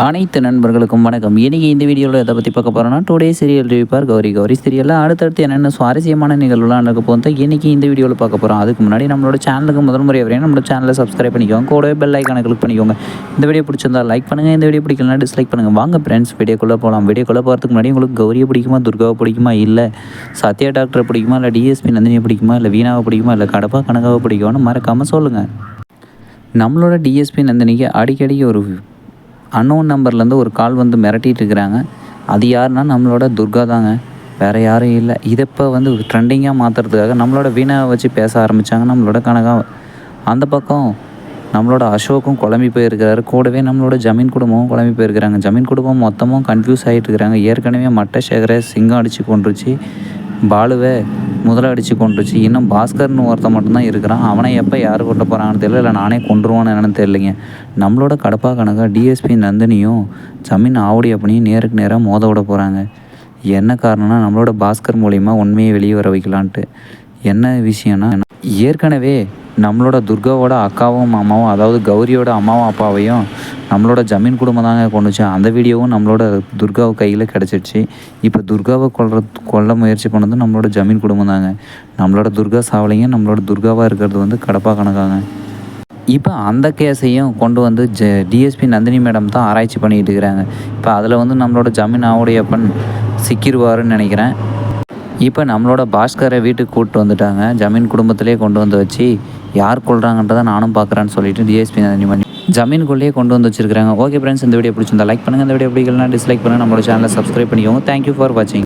அனைத்து நண்பர்களுக்கும் வணக்கம். இன்றைக்கி இந்த வீடியோவில் எதை பற்றி பார்க்க போகிறோம்னா டுடே சீரியல் ரிவிப்பார் கௌரி. கௌரி சீரியலில் அடுத்தடுத்து என்னென்ன சுவாரஸ்யமான நிகழ்வுலாம் நடக்க போகிறது இன்றைக்கி இந்த வீடியோவில் பார்க்க போகிறோம் அதுக்கு முன்னாடி நம்மளோட சேனலுக்கு முதல் முறை வரையும் நம்மளோட சேனலை சப்ஸ்கிரைப் பண்ணிக்கோங்க. கூடவே பெல் ஐக்கானை கிளிக் பண்ணிக்கோங்க. இந்த வீடியோ பிடிச்சிருந்தா லைக் பண்ணுங்கள் இந்த வீடியோ பிடிக்கலனா டிஸ்லைக் பண்ணுங்கள் வாங்க ஃப்ரெண்ட்ஸ் வீடியோக்குள்ளே போகலாம் வீடியோக்குள்ளே போகிறதுக்கு முன்னாடி உங்களுக்கு கௌரியை பிடிக்குமா துர்காவை பிடிக்குமா இல்லை சத்யா டாக்டரை பிடிக்குமா இல்லை டிஎஸ்பி நந்தினியை பிடிக்குமா இல்லை வீணாவை பிடிக்குமா இல்லை கடப்பா கனகாவை பிடிக்குமான்னு மறக்காமல் சொல்லுங்கள் நம்மளோட டிஎஸ்பி நந்தினிக்கு அடிக்கடி ஒரு அன்னோன் நம்பர்லேருந்து ஒரு கால் வந்து மிரட்டிட்டு இருக்கிறாங்க. அது யாருன்னா நம்மளோட துர்கா தாங்க. வேறு யாரும் இல்லை. இதை இப்போ வந்து ட்ரெண்டிங்காக மாற்றுறதுக்காக நம்மளோட வீணாவை வச்சு பேச ஆரம்பித்தாங்க நம்மளோட கனகா. அந்த பக்கம் நம்மளோட அசோக்கும் குழம்பி போயிருக்கிறாரு. கூடவே நம்மளோட ஜமீன் குடும்பமும் குழம்பி போயிருக்கிறாங்க. ஜமீன் குடும்பம் மொத்தமும் கன்ஃபியூஸ் ஆகிட்டு இருக்கிறாங்க. ஏற்கனவே மட்டை சேகரை சிங்கம் அடித்து கொண்டுருச்சு பாலுவை முதல்ல அடித்து கொண்டுருச்சு இன்னும் பாஸ்கர்னு ஒருத்தன் மட்டும்தான் இருக்கிறான். அவனை எப்போ யார் கொட்ட போகிறாங்கன்னு தெரியல. இல்லை நானே கொண்டுருவான்னு என்னன்னு தெரியலைங்க. நம்மளோட கடப்பா கணக்காக டிஎஸ்பி நந்தினியும் ஜமீன் ஆவடி அப்படியும் நேருக்கு நேராக மோத விட போகிறாங்க என்ன காரணம்னா நம்மளோட பாஸ்கர் மூலிமா உண்மையை வெளியே வர வைக்கலான்ட்டு. என்ன விஷயம்னா ஏற்கனவே நம்மளோட துர்காவோட அக்காவும் மாமாவும் அதாவது கௌரியோட அம்மாவும் அப்பாவையும் நம்மளோட ஜமீன் குடும்பம் தாங்க கொண்டுச்சு அந்த வீடியோவும் நம்மளோட துர்காவை கையில் கிடச்சிருச்சு. இப்போ துர்காவை கொல்ற கொல்ல முயற்சி பண்ணது நம்மளோட ஜமீன் குடும்பம் தாங்க. நம்மளோட துர்கா சாவலைங்க நம்மளோட துர்காவாக இருக்கிறது வந்து கடப்பா கணக்காங்க. இப்போ அந்த கேஸையும் கொண்டு வந்து ஜ டிஎஸ்பி நந்தினி மேடம் தான் ஆராய்ச்சி பண்ணிகிட்டு இருக்கிறாங்க. இப்போ அதில் வந்து நம்மளோட ஜமீன் ஆவுடையப்பன் சிக்கிடுவாருன்னு நினைக்கிறேன். இப்போ நம்மளோட பாஸ்கரை வீட்டுக்கு கூப்பிட்டு வந்துட்டாங்க. ஜமீன் குடும்பத்திலே கொண்டு வந்து வச்சு யார் கொள்றாங்கன்றதை நானும் பார்க்குறேன்னு சொல்லிட்டு டிஎஸ்பி நந்தினி பண்ணி ஜமீனுக்குள்ளேயே கொண்டு வந்து வச்சிருக்காங்க ஓகே ஃப்ரெண்ட்ஸ் இந்த வீடியோ பிடிச்சிருந்தா லைக் பண்ணுங்கள் இந்த வீடியோ பிடிக்கலனா டிஸ்லைக் பண்ணுங்கள் நம்மளோட சேனலை சப்ஸ்கிரைப் பண்ணிக்கோங்க. தேங்க்யூ ஃபார் வாட்சிங்